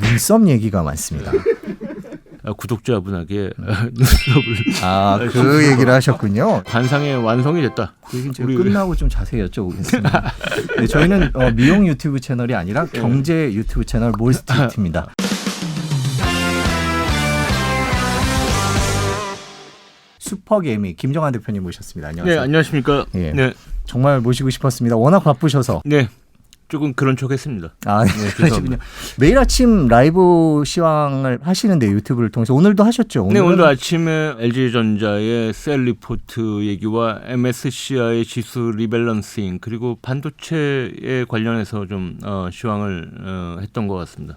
눈썹 얘기가 많습니다. 아, 구독자분에게 눈썹을 아, 그 얘기를 하셨군요. 관상의 완성이 됐다. 그 얘기는 제가 우리- 끝나고 좀 자세히 여쭤보겠습니다. 네, 저희는 어, 미용 유튜브 채널이 아니라 경제 유튜브 채널 몰스트리트입니다. 슈퍼게이미 김정환 대표님 모셨습니다. 네, 안녕하세요. 안녕하십니까. 예. 네, 정말 모시고 싶었습니다. 워낙 바쁘셔서. 네, 조금 그런 척 했습니다. 아, 네, 그러시군요. 매일 아침 라이브 시황을 하시는데 유튜브를 통해서 오늘도 하셨죠? 네, 오늘은- 오늘 아침에 LG전자의 셀 리포트 얘기와 MSCI의 지수 리밸런싱 그리고 반도체에 관련해서 좀 어, 시황을 어, 했던 것 같습니다.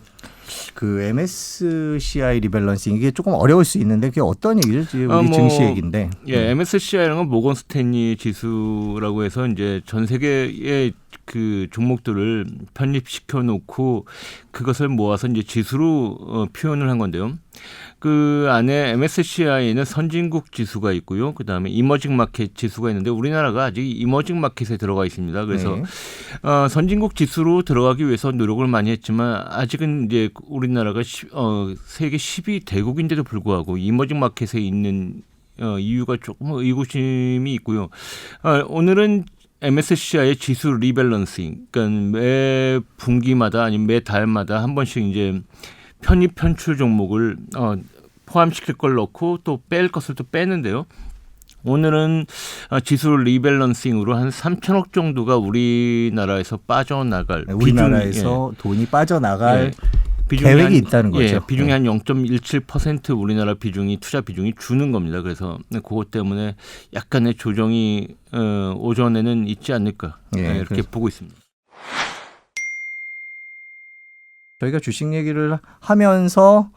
그 MSCI 리밸런싱 이게 조금 어려울 수 있는데 그게 어떤 얘기죠? 지금 우리 아, 뭐, 증시 얘기인데. 예, MSCI라는 건 모건 스탠리 지수라고 해서 이제 전 세계의 그 종목들을 편입시켜 놓고 그것을 모아서 이제 지수로 어, 표현을 한 건데요. 그 안에 MSCI에는 선진국 지수가 있고요. 그 다음에 이머징 마켓 지수가 있는데 우리나라가 아직 이머징 마켓에 들어가 있습니다. 그래서 네. 어, 선진국 지수로 들어가기 위해서 노력을 많이 했지만 아직은 이제 우리나라가 시, 어, 세계 10위 대국인데도 불구하고 이머징 마켓에 있는 어, 이유가 조금 의구심이 있고요. 어, 오늘은 MSCI의 지수 리밸런싱, 그러니까 매 분기마다 아니면 매 달마다 한 번씩 이제 편입 편출 종목을 어, 포함시킬 걸 넣고 또 뺄 것을 또 빼는데요. 오늘은 어, 지수 리밸런싱으로 한 3천억 정도가 우리나라에서 빠져나갈 네, 우리나라에서 돈이 빠져나갈 비중이 계획이 한- 있다는 거죠. 예, 비중이 네. 한0.17% 우리나라 비중이 투자 비중이 주는 겁니다. 그래서 그것 때문에 약간의 조정이 어, 오전에는 있지 않을까 예, 예, 이렇게 그래서- 보고 있습니다. 저희가 주식 얘기를 하면서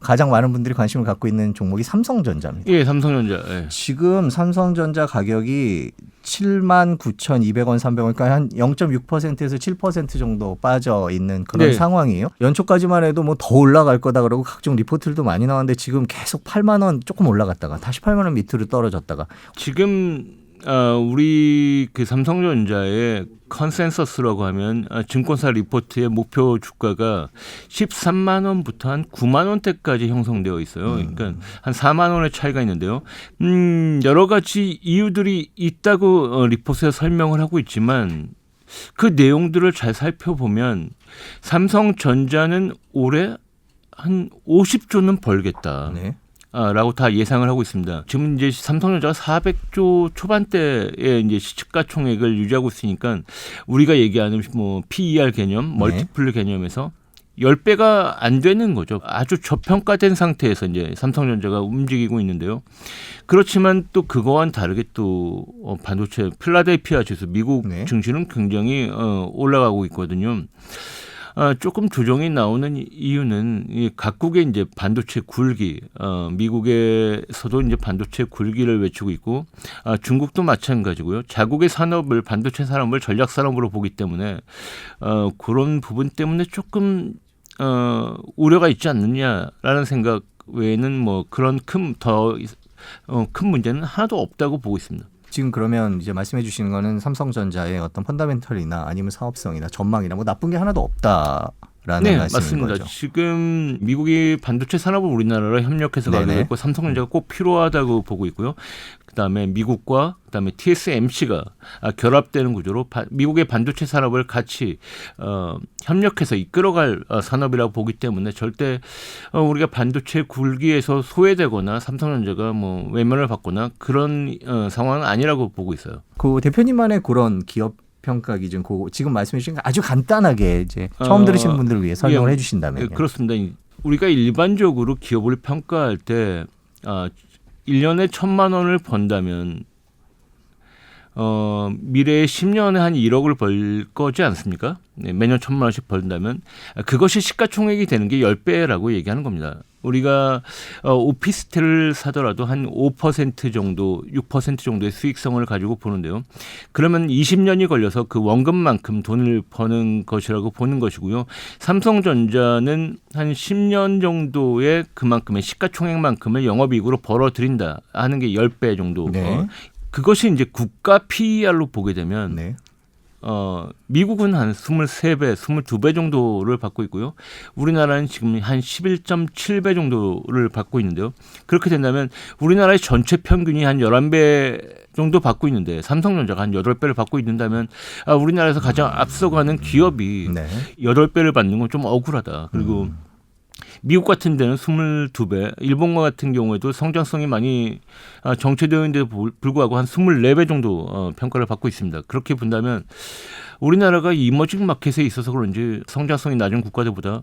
가장 많은 분들이 관심을 갖고 있는 종목이 삼성전자입니다. 예, 삼성전자. 예. 지금 삼성전자 가격이 7만 9,200원, 300원, 그러니까 한 0.6%에서 7% 정도 빠져 있는 그런 네. 상황이에요. 연초까지만 해도 뭐 더 올라갈 거다 그러고 각종 리포트들도 많이 나왔는데 지금 계속 8만 원 조금 올라갔다가 다시 8만 원 밑으로 떨어졌다가 지금 어, 우리 그 삼성전자의 컨센서스라고 하면 어, 증권사 리포트의 목표 주가가 13만 원부터 한 9만 원대까지 형성되어 있어요. 그러니까 한 4만 원의 차이가 있는데요. 음, 여러 가지 이유들이 있다고 어, 리포트에 설명을 하고 있지만 그 내용들을 잘 살펴보면 삼성전자는 올해 한 50조는 벌겠다. 네. 아, 라고 다 예상을 하고 있습니다. 지금 이제 삼성전자가 400조 초반대의 이제 시가 총액을 유지하고 있으니까 우리가 얘기하는 뭐 PER 개념, 멀티플 개념에서 10배가 안 되는 거죠. 아주 저평가된 상태에서 이제 삼성전자가 움직이고 있는데요. 그렇지만 또 그거와는 다르게 또 어, 반도체 필라델피아 지수 미국 네. 증시는 굉장히 어, 올라가고 있거든요. 아, 조금 조정이 나오는 이유는 이 각국의 이제 반도체 굴기, 어, 미국에서도 이제 반도체 굴기를 외치고 있고, 아, 중국도 마찬가지고요. 자국의 산업을 반도체 산업을 전략 산업으로 보기 때문에 어, 그런 부분 때문에 조금 어, 우려가 있지 않느냐라는 생각 외에는 뭐 그런 큰더 어, 큰 문제는 하나도 없다고 보고 있습니다. 지금 그러면 이제 말씀해 주시는 거는 삼성전자의 어떤 펀더멘털이나 아니면 사업성이나 전망이나 뭐 나쁜 게 하나도 없다 라는 네, 말씀인 맞습니다. 거죠. 지금 미국이 반도체 산업을 우리나라로 협력해서 네네. 했고 삼성전자가 꼭 필요하다고 보고 있고요. 그다음에 미국과 그다음에 TSMC가 아, 결합되는 구조로 바- 미국의 반도체 산업을 같이 어, 협력해서 이끌어갈 어, 산업이라고 보기 때문에 절대 어, 우리가 반도체 굴기에서 소외되거나 삼성전자가 뭐 외면을 받거나 그런 어, 상황은 아니라고 보고 있어요. 그 대표님만의 그런 기업 평가 기준, 그 지금 말씀해 주신 거 아주 간단하게 이제 처음 어, 들으시는 분들을 위해 설명을 예, 해 주신다면. 예, 그렇습니다. 이- 우리가 일반적으로 기업을 평가할 때 아, 1년에 천만 원을 번다면 어, 미래에 10년에 한 1억을 벌 거지 않습니까? 네, 매년 천만 원씩 벌다면 아, 그것이 시가총액이 되는 게 10배라고 얘기하는 겁니다. 우리가 어, 오피스텔을 사더라도 한 5% 정도, 6% 정도의 수익성을 가지고 보는데요. 그러면 20년이 걸려서 그 원금만큼 돈을 버는 것이라고 보는 것이고요. 삼성전자는 한 10년 정도의 그만큼의 시가총액만큼을 영업이익으로 벌어들인다 하는 게 10배 정도. 네. 어, 그것이 이제 국가 PER로 보게 되면 네. 어, 미국은 한 23배, 22배 정도를 받고 있고요. 우리나라는 지금 한 11.7배 정도를 받고 있는데요. 그렇게 된다면 우리나라의 전체 평균이 한 11배 정도 받고 있는데 삼성전자가 한 8배를 받고 있는다면 아, 우리나라에서 가장 앞서가는 기업이 네. 여덟 배를 받는 건 좀 억울하다. 그리고 미국 같은 데는 22배, 일본과 같은 경우에도 성장성이 많이 아, 정체되어 있는데 불- 불구하고 한 24배 정도 어, 평가를 받고 있습니다. 그렇게 본다면 우리나라가 이머징 마켓에 있어서 그런지 성장성이 낮은 국가들보다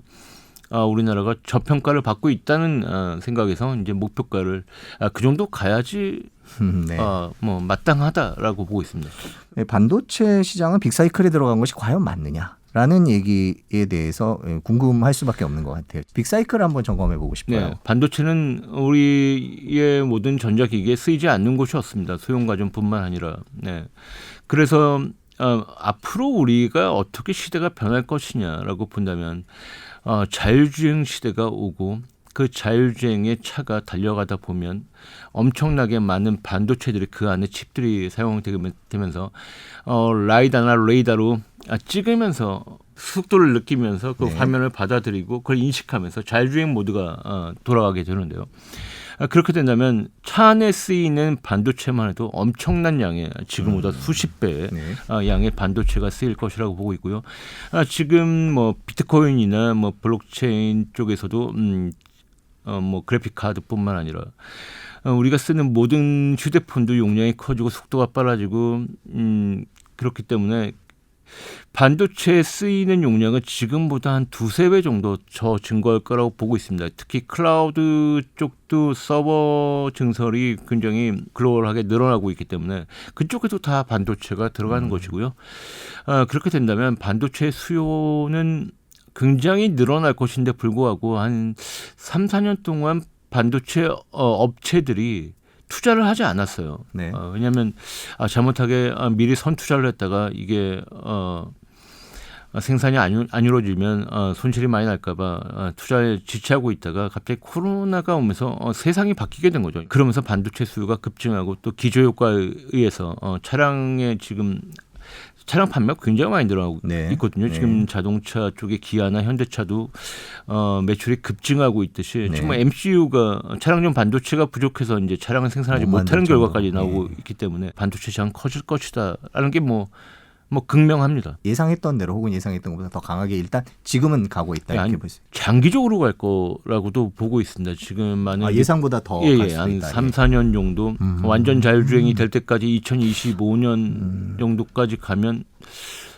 아, 우리나라가 저평가를 받고 있다는 아, 생각에서 이제 목표가를 아, 그 정도 가야지 음, 네. 아, 뭐 마땅하다라고 보고 있습니다. 네, 반도체 시장은 빅사이클에 들어간 것이 과연 맞느냐 라는 얘기에 대해서 예, 궁금할 수밖에 없는 것 같아요. 빅사이클 한번 점검해 보고 싶어요. 네, 반도체는 우리의 모든 전자기기에 쓰이지 않는 곳이 없습니다. 소형가전뿐만 아니라. 네. 그래서 어, 앞으로 우리가 어떻게 시대가 변할 것이냐라고 본다면 어, 자율주행 시대가 오고 그 자율주행의 차가 달려가다 보면 엄청나게 많은 반도체들이 그 안에 칩들이 사용되면서 어, 라이다나 레이더로 아, 찍으면서 속도를 느끼면서 그 네. 화면을 받아들이고 그걸 인식하면서 자율주행 모드가 어, 돌아가게 되는데요. 아, 그렇게 된다면 차 안에 쓰이는 반도체만 해도 엄청난 양의 지금보다 수십 배의 네. 아, 양의 반도체가 쓰일 것이라고 보고 있고요. 아, 지금 뭐 비트코인이나 뭐 블록체인 쪽에서도 음, 어, 뭐 그래픽 카드뿐만 아니라 어, 우리가 쓰는 모든 휴대폰도 용량이 커지고 속도가 빨라지고 음, 그렇기 때문에 반도체에 쓰이는 용량은 지금보다 한 두세 배 정도 더 증가할 거라고 보고 있습니다. 특히 클라우드 쪽도 서버 증설이 굉장히 글로벌하게 늘어나고 있기 때문에 그쪽에도 다 반도체가 들어가는 것이고요. 아, 그렇게 된다면 반도체 수요는 굉장히 늘어날 것인데 불구하고 한 3, 4년 동안 반도체 어, 업체들이 투자를 하지 않았어요. 네. 어, 왜냐하면 아, 잘못하게 아, 미리 선 투자를 했다가 이게 어, 아, 생산이 안, 안 이루어지면 어, 손실이 많이 날까봐 어, 투자에 지체하고 있다가 갑자기 코로나가 오면서 어, 세상이 바뀌게 된 거죠. 그러면서 반도체 수요가 급증하고 또 기저 효과에 의해서 어, 차량의 지금 차량 판매가 굉장히 많이 늘어나고 네. 있거든요. 네. 지금 자동차 쪽에 기아나 현대차도 어, 매출이 급증하고 있듯이 네. 지금 MCU가 차량용 반도체가 부족해서 이제 차량을 생산하지 못 못하는 결과까지. 나오고 네. 있기 때문에 반도체 시장 커질 것이다라는 게뭐 뭐 극명합니다. 예상했던 대로 혹은 예상했던 것보다 더 강하게 일단 지금은 가고 있다 네, 이렇게 수. 장기적으로 갈 거라고도 보고 있습니다. 지금 많은 아, 예상보다 더갈 예, 예, 한 있다. 3, 예. 4년 정도 음. 완전 자율주행이 될 때까지 2025년 음. 정도까지 가면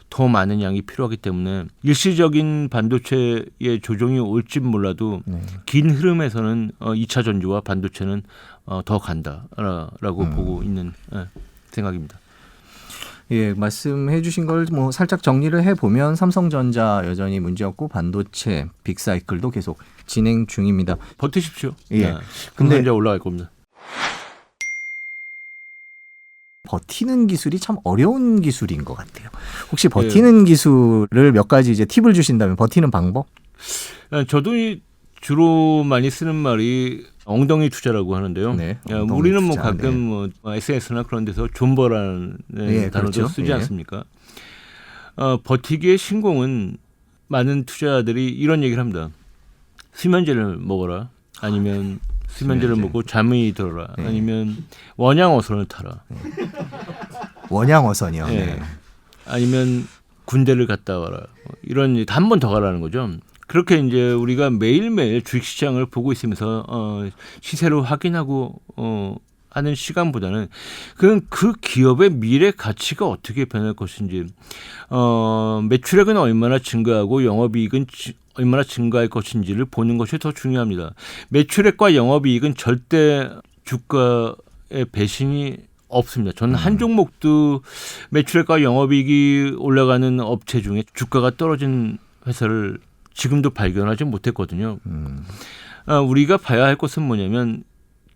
더 많은 양이 필요하기 때문에 일시적인 반도체의 조정이 올진 몰라도 네. 긴 흐름에서는 어, 2차 전지와 반도체는 어, 더 간다라고 음. 보고 있는 예, 생각입니다. 예, 말씀해 주신 걸 뭐 살짝 정리를 해 보면 삼성전자 여전히 문제였고 반도체 빅사이클도 계속 진행 중입니다. 버티십시오. 예. 예. 근데- 이제 올라갈 겁니다. 버티는 기술이 참 어려운 기술인 것 같아요. 혹시 버티는 기술을 몇 가지 이제 팁을 주신다면 버티는 방법? 예, 저도 이 주로 많이 쓰는 말이 엉덩이 투자라고 하는데요. 네, 예, 엉덩이 우리는 뭐 투자, 가끔 네. 뭐 SNS나 그런 데서 존버라는 예, 단어도 그렇죠. 쓰지 예. 않습니까? 어, 버티기의 신공은 많은 투자자들이 이런 얘기를 합니다. 수면제를 먹어라. 아니면 수면제를 수면제. 먹고 잠이 들어라. 네. 아니면 원양어선을 타라. 원양어선이요. 예. 네. 아니면 군대를 갔다 와라. 뭐 이런 한 번 더 가라는 거죠. 그렇게 이제 우리가 매일매일 주식시장을 보고 있으면서 어, 시세를 확인하고 어, 하는 시간보다는 그건 그 기업의 미래 가치가 어떻게 변할 것인지 어, 매출액은 얼마나 증가하고 영업이익은 지- 얼마나 증가할 것인지를 보는 것이 더 중요합니다. 매출액과 영업이익은 절대 주가의 배신이 없습니다. 저는 한 종목도 매출액과 영업이익이 올라가는 업체 중에 주가가 떨어진 회사를 지금도 발견하지 못했거든요. 음, 아, 우리가 봐야 할 것은 뭐냐면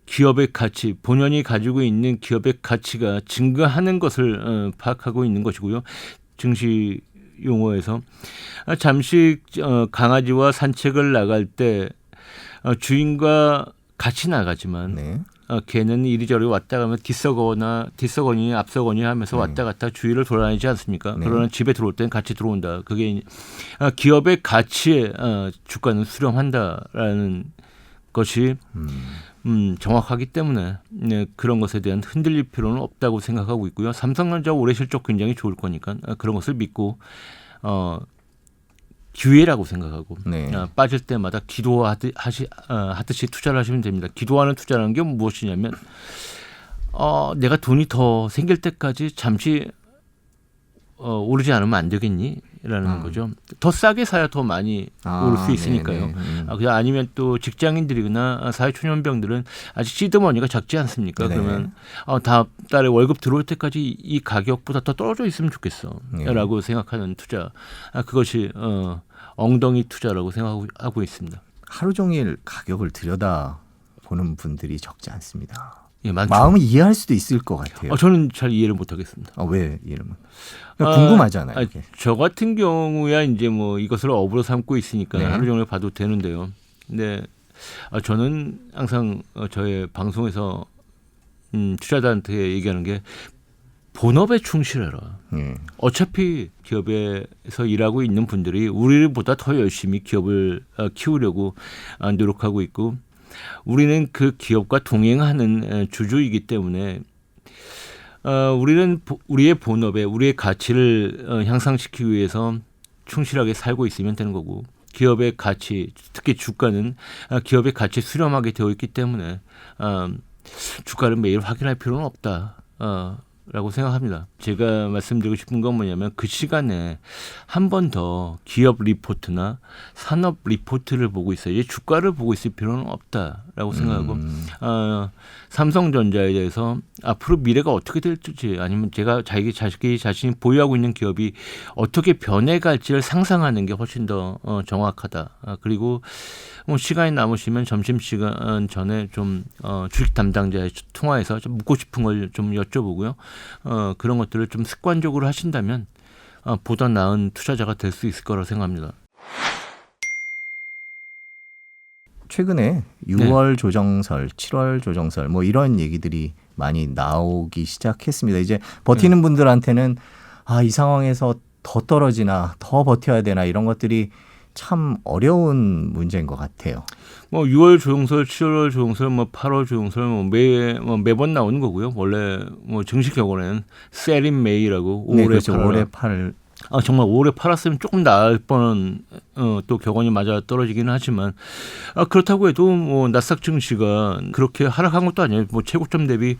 기업의 가치, 본연이 가지고 있는 기업의 가치가 증가하는 것을 어, 파악하고 있는 것이고요. 증시 용어에서 아, 잠시 어, 강아지와 산책을 나갈 때 어, 주인과 같이 나가지만 네. 어, 걔는 이리저리 왔다 가면 뒤서거나 뒤서거니 앞서거니 하면서 네. 왔다 갔다 주위를 돌아다니지 않습니까? 네. 그러나 집에 들어올 때는 같이 들어온다. 그게 어, 기업의 가치에 어, 주가는 수렴한다라는 것이 음. 음, 정확하기 때문에 네, 그런 것에 대한 흔들릴 필요는 없다고 생각하고 있고요. 삼성전자 올해 실적 굉장히 좋을 거니까 어, 그런 것을 믿고 어, 기회라고 생각하고 네. 어, 빠질 때마다 기도하듯 하시, 어, 하듯이 투자를 하시면 됩니다. 기도하는 투자라는 게 무엇이냐면 어, 내가 돈이 더 생길 때까지 잠시 어, 오르지 않으면 안 되겠니? 라는 음. 거죠. 더 싸게 사야 더 많이 아, 오를 수 있으니까요. 네, 네. 음. 아, 그냥 아니면 또 직장인들이거나 사회초년병들은 아직 시드머니가 작지 않습니까? 네. 그러면 어, 다음 달에 월급 들어올 때까지 이- 이 가격보다 더 떨어져 있으면 네. 좋겠어라고 생각하는 투자. 아, 그것이 어, 엉덩이 투자라고 생각하고 하고 있습니다. 하루 종일 가격을 들여다 보는 분들이 적지 않습니다. 예. 마음은 이해할 수도 있을 것 같아요. 어, 저는 잘 이해를 못 하겠습니다. 아, 왜 이름은? 아, 궁금하잖아요. 아. 저 같은 경우야 이제 뭐 이것을 업으로 삼고 있으니까 네. 하루 종일 봐도 되는데요. 근데 아, 저는 항상 어, 저의 방송에서 음, 투자자한테 얘기하는 게 본업에 충실해라. 예. 어차피 기업에서 일하고 있는 분들이 우리보다 더 열심히 기업을 어, 키우려고 어, 노력하고 있고 우리는 그 기업과 동행하는 에, 주주이기 때문에 어, 우리는 보- 우리의 본업에 우리의 가치를 어, 향상시키기 위해서 충실하게 살고 있으면 되는 거고 기업의 가치 특히 주가는 어, 기업의 가치 수렴하게 되어 있기 때문에 어, 주가를 매일 확인할 필요는 없다. 어, 라고 생각합니다. 제가 말씀드리고 싶은 건 뭐냐면 그 시간에 한 번 더 기업 리포트나 산업 리포트를 보고 있어야지 주가를 보고 있을 필요는 없다라고 생각하고 음, 어, 삼성전자에 대해서 앞으로 미래가 어떻게 될지 아니면 제가 자기 자식이 자신이 보유하고 있는 기업이 어떻게 변해갈지를 상상하는 게 훨씬 더 어, 정확하다. 아, 그리고 뭐 시간이 남으시면 점심 시간 전에 좀 어, 주식 담당자의 통화해서 좀 묻고 싶은 걸 좀 여쭤보고요. 어, 그런 것들을 좀 습관적으로 하신다면 어, 보다 나은 투자자가 될 수 있을 거라고 생각합니다. 최근에 네. 6월 조정설, 7월 조정설 뭐 이런 얘기들이 많이 나오기 시작했습니다. 이제 네. 버티는 분들한테는 아, 이 상황에서 더 떨어지나 더 버텨야 되나 이런 것들이 참 어려운 문제인 것 같아요. 뭐 6월 조용설, 7월 조용설, 뭐 8월 조용설 뭐 매 뭐 매번 나오는 거고요. 원래 뭐 정식 경우는 셀인 메이라고 네, 올해 그렇죠. 팔아라. 올해 팔아 정말 올해 팔았으면 조금 나을 뻔한 어, 또 격언이 맞아 떨어지기는 하지만 아 그렇다고 해도 뭐 나스닥 증시가 그렇게 하락한 것도 아니에요. 뭐 최고점 대비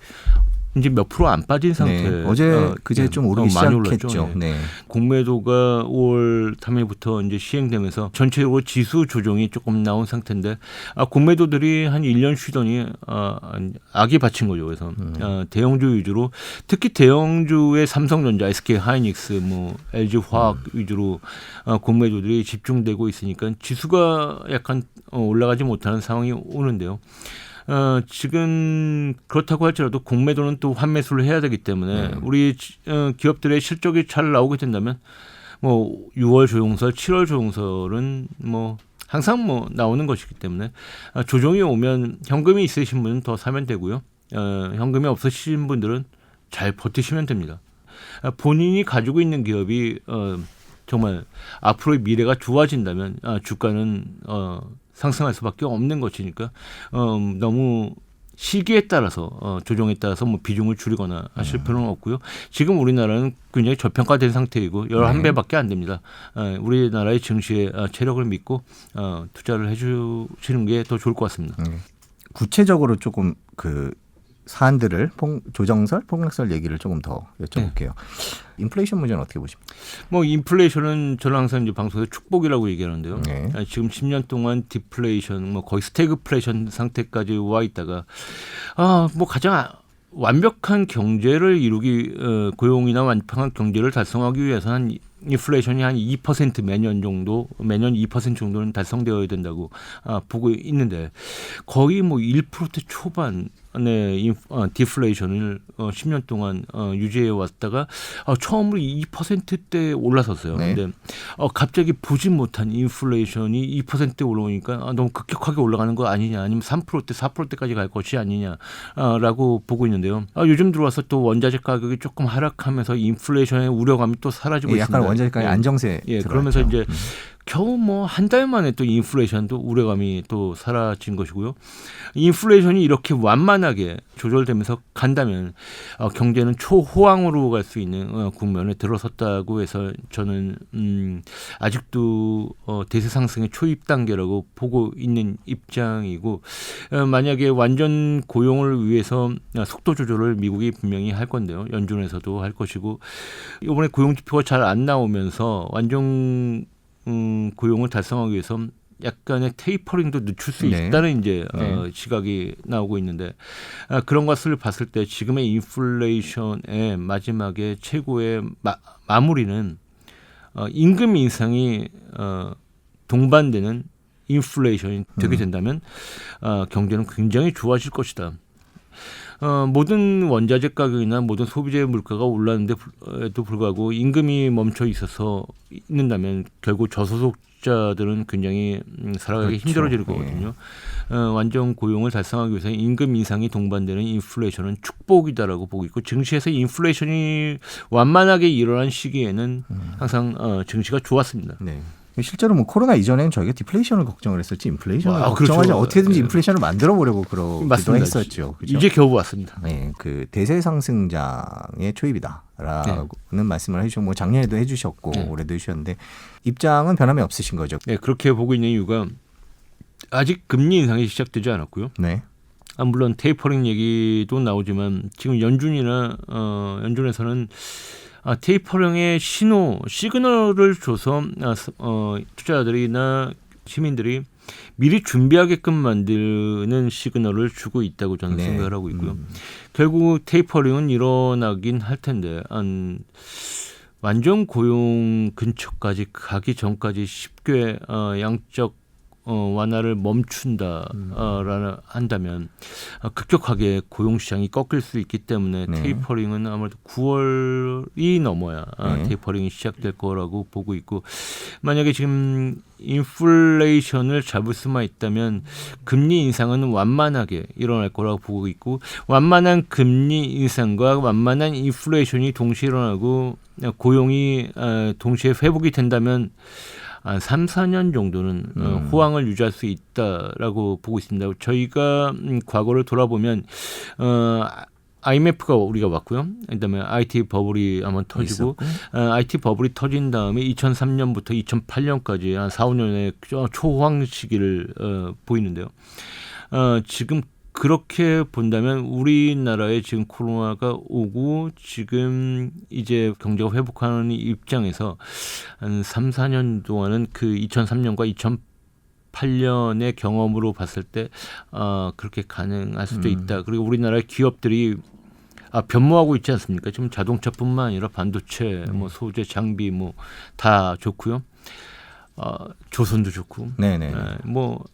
이제 몇 프로 안 빠진 상태. 네, 어제 어, 그제 네, 좀 오르기 어, 많이 시작했죠. 예. 네. 공매도가 5월 3일부터 이제 시행되면서 전체적으로 지수 조정이 조금 나온 상태인데 아, 공매도들이 한 1년 쉬더니 아, 악이 받친 거죠. 그래서 음. 아, 대형주 위주로 특히 대형주의 삼성전자, SK 하이닉스, 뭐 LG 화학 음. 위주로 아, 공매도들이 집중되고 있으니까 지수가 약간 어, 올라가지 못하는 상황이 오는데요. 어, 지금 그렇다고 할지라도 공매도는 또 환매수를 해야 되기 때문에 네. 우리 지- 어, 기업들의 실적이 잘 나오게 된다면 뭐 6월 조용설, 7월 조용설은 뭐 항상 뭐 나오는 것이기 때문에 아, 조정이 오면 현금이 있으신 분은 더 사면 되고요. 어, 현금이 없으신 분들은 잘 버티시면 됩니다. 아, 본인이 가지고 있는 기업이 어, 정말 앞으로의 미래가 좋아진다면 아, 주가는 어, 상승할 수밖에 없는 것이니까 어, 너무 시기에 따라서 어, 조정에 따라서 뭐 비중을 줄이거나 하실 음. 필요는 없고요. 지금 우리나라는 굉장히 저평가된 상태이고 네. 11배밖에 안 됩니다. 어, 우리나라의 증시의 어, 체력을 믿고 어, 투자를 해주시는 게 더 좋을 것 같습니다. 네. 구체적으로 조금 그 사안들을 폭, 조정설, 폭락설 얘기를 조금 더 여쭤볼게요. 네. 인플레이션 문제는 어떻게 보십니까? 뭐 인플레이션은 저는 항상 이제 방송에서 축복이라고 얘기하는데요. 네. 아, 지금 10년 동안 디플레이션, 뭐 거의 스태그플레이션 상태까지 와 있다가 아, 뭐 가장 아- 완벽한 경제를 이루기 어, 고용이나 완벽한 경제를 달성하기 위해서는 인플레이션이 한 2% 매년 정도 매년 2% 정도는 달성되어야 된다고 아, 보고 있는데 거의 뭐 1%대 초반 인, 어, 디플레이션을 어, 10년 동안 어, 유지해 왔다가 어, 처음으로 2%대 올라섰어요. 네. 근데 어, 갑자기 보지 못한 인플레이션이 2%대 올라오니까 아, 너무 급격하게 올라가는 거 아니냐, 아니면 3%대, 4%대까지 갈 것이 아니냐라고 보고 있는데요. 아, 요즘 들어와서 또 원자재 가격이 조금 하락하면서 인플레이션의 우려감이 또 사라지고 예, 있습니다. 약간 원자재가의 예. 안정세 예, 들어왔죠. 그러면서 이제 음. 겨우 뭐 한 달 만에 또 인플레이션도 우려감이 또 사라진 것이고요. 인플레이션이 이렇게 완만하게 조절되면서 간다면 어, 경제는 초호황으로 갈 수 있는 어, 국면에 들어섰다고 해서 저는 음, 아직도 어, 대세 상승의 초입 단계라고 보고 있는 입장이고 어, 만약에 완전 고용을 위해서 어, 속도 조절을 미국이 분명히 할 건데요. 연준에서도 할 것이고 이번에 고용 지표가 잘 안 나오면서 완전 음, 고용을 달성하기 위해서 약간의 테이퍼링도 늦출 수 네. 있다는 이제 네. 어, 시각이 나오고 있는데 아, 그런 것을 봤을 때 지금의 인플레이션의 마지막에 최고의 마, 마무리는 어, 임금 인상이 어, 동반되는 인플레이션이 되게 음. 된다면 어, 경제는 굉장히 좋아질 것이다. 어, 모든 원자재 가격이나 모든 소비재 물가가 올랐는데도 불구하고 임금이 멈춰 있어서 있는다면 결국 저소득자들은 굉장히 음, 살아가기 그렇죠. 힘들어질 예. 거거든요. 어, 완전 고용을 달성하기 위해서 임금 인상이 동반되는 인플레이션은 축복이다라고 보고 있고 증시에서 인플레이션이 완만하게 일어난 시기에는 음. 항상 어, 증시가 좋았습니다. 네. 실제로 뭐 코로나 이전에는 저희가 디플레이션을 걱정을 했었지 인플레이션을 아, 걱정하지 그렇죠. 어떻게든지 예. 인플레이션을 만들어 보려고 그러기도. 했었죠. 그죠? 이제 겨우 왔습니다. 네, 그 대세 상승장의 초입이다라고는 말씀을 해주셨고 뭐 작년에도 해주셨고 네. 올해도 해주셨는데 입장은 변함이 없으신 거죠. 네, 그렇게 보고 있는 이유가 아직 금리 인상이 시작되지 않았고요. 네, 아, 물론 테이퍼링 얘기도 나오지만 지금 연준이나 어, 연준에서는 아, 테이퍼링의 신호 시그널을 줘서 아, 스- 어, 투자자들이나 시민들이 미리 준비하게끔 만드는 시그널을 주고 있다고 저는 네. 생각을 하고 있고요. 음, 결국 테이퍼링은 일어나긴 할 텐데 한 완전 고용 근처까지 가기 전까지 쉽게 어, 양적 어, 완화를 멈춘다라는 한다면 어, 급격하게 고용 시장이 꺾일 수 있기 때문에 네. 테이퍼링은 아무래도 9월이 넘어야 아, 네. 테이퍼링이 시작될 거라고 보고 있고 만약에 지금 인플레이션을 잡을 수만 있다면 금리 인상은 완만하게 일어날 거라고 보고 있고 완만한 금리 인상과 완만한 인플레이션이 동시에 일어나고 고용이 어, 동시에 회복이 된다면 한 3, 4년 정도는 어, 음. 호황을 유지할 수 있다라고 보고 있습니다. 저희가 음, 과거를 돌아보면 어, IMF가 우리가 왔고요. 그다음에 IT 버블이 한번 터지고 있었고. 어, IT 버블이 터진 다음에 2003년부터 2008년까지 한 4, 5년의 초호황 시기를 어, 보이는데요. 어, 지금 그렇게 본다면 우리나라에 지금 코로나가 오고 지금 이제 경제가 회복하는 입장에서 한 3, 4년 동안은 그 2003년과 2008년의 경험으로 봤을 때 어, 그렇게 가능할 수도 음. 있다. 그리고 우리나라의 기업들이 아, 변모하고 있지 않습니까? 지금 자동차뿐만 아니라 반도체, 뭐 소재, 장비 뭐 다 좋고요. 어, 조선도 좋고. 네네. 네, 뭐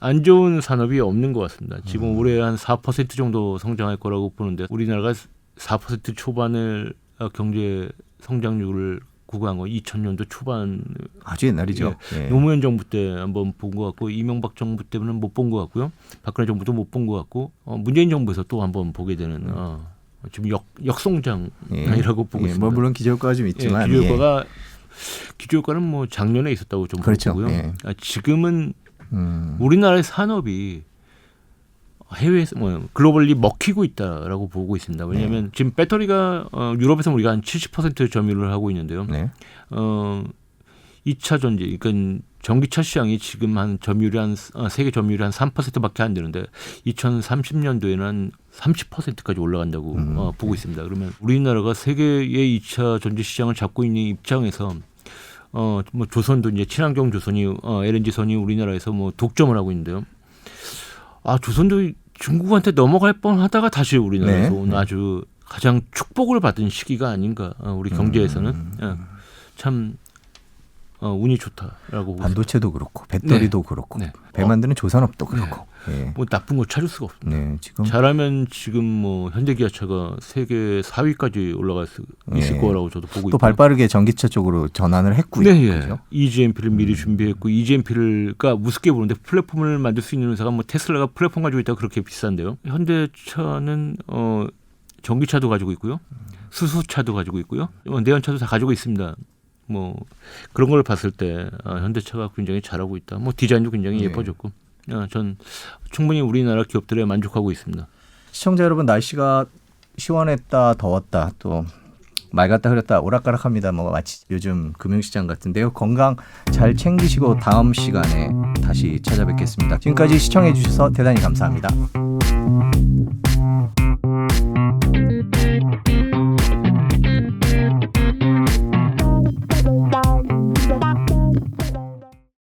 안 좋은 산업이 없는 것 같습니다. 지금 음. 올해 한 4% 정도 성장할 거라고 보는데 우리나라가 4% 초반을 어, 경제 성장률을 구가한 거 2000년도 초반 아주 옛날이죠. 네. 노무현 정부 때 한번 본 것 같고 이명박 정부 때는 못 본 것 같고요. 박근혜 정부도 못 본 것 같고 어, 문재인 정부에서 또 한번 보게 되는 어, 지금 역 역성장이라고 보고 예, 있습니다. 뭐 물론 기저효과가 좀 있지만 예, 기저효과가 기저효과는 뭐 작년에 있었다고 좀 그렇죠. 보고요. 예. 아, 지금은 예. 음, 우리나라의 산업이 해외에서 뭐 글로벌리 먹히고 있다라고 보고 있습니다. 왜냐하면 네. 지금 배터리가 어, 유럽에서 우리가 한 70% 점유를 하고 있는데요. 네. 어 2차 전지, 그러니까 전기차 시장이 지금 한 점유율이 한 어, 세계 점유율이 한 3%밖에 안 되는데 2030년도에는 한 30%까지 올라간다고 음. 어, 보고 있습니다. 그러면 우리나라가 세계의 2차 전지 시장을 잡고 있는 입장에서 어 뭐 조선도 이제 친환경 조선이 어, LNG 선이 우리나라에서 뭐 독점을 하고 있는데요. 아 조선도 중국한테 넘어갈 뻔하다가 다시 우리나라에서 네. 온 네. 아주 가장 축복을 받은 시기가 아닌가 어, 우리 경제에서는 음. 예. 참 어, 운이 좋다라고 반도체도 그렇고 배터리도 그렇고 네. 배 만드는 조선업도 그렇고. 예. 뭐 나쁜 거 찾을 수가 없습니다. 네, 지금 잘하면 지금 뭐 현대 기아차가 세계 4위까지 올라갈 수 있을 예. 거라고 저도 보고 또 있고. 발빠르게 전기차 쪽으로 전환을 했고요. 네, 예. 그죠? EGMP를 미리 준비했고 EGMP를가 우습게 보는데 플랫폼을 만들 수 있는 회사가 뭐 테슬라가 플랫폼 가지고 있다고 그렇게 비싼데요. 현대차는 어 전기차도 가지고 있고요. 수소차도 가지고 있고요. 어, 내연차도 다 가지고 있습니다. 뭐 그런 걸 봤을 때 아, 현대차가 굉장히 잘하고 있다. 뭐 디자인도 굉장히 네. 예뻐졌고, 아, 전 충분히 우리나라 기업들에 만족하고 있습니다. 시청자 여러분 날씨가 시원했다 더웠다 또 맑았다 흐렸다 오락가락합니다. 뭐 마치 요즘 금융시장 같은데요. 건강 잘 챙기시고 다음 시간에 다시 찾아뵙겠습니다. 지금까지 시청해 주셔서 대단히 감사합니다.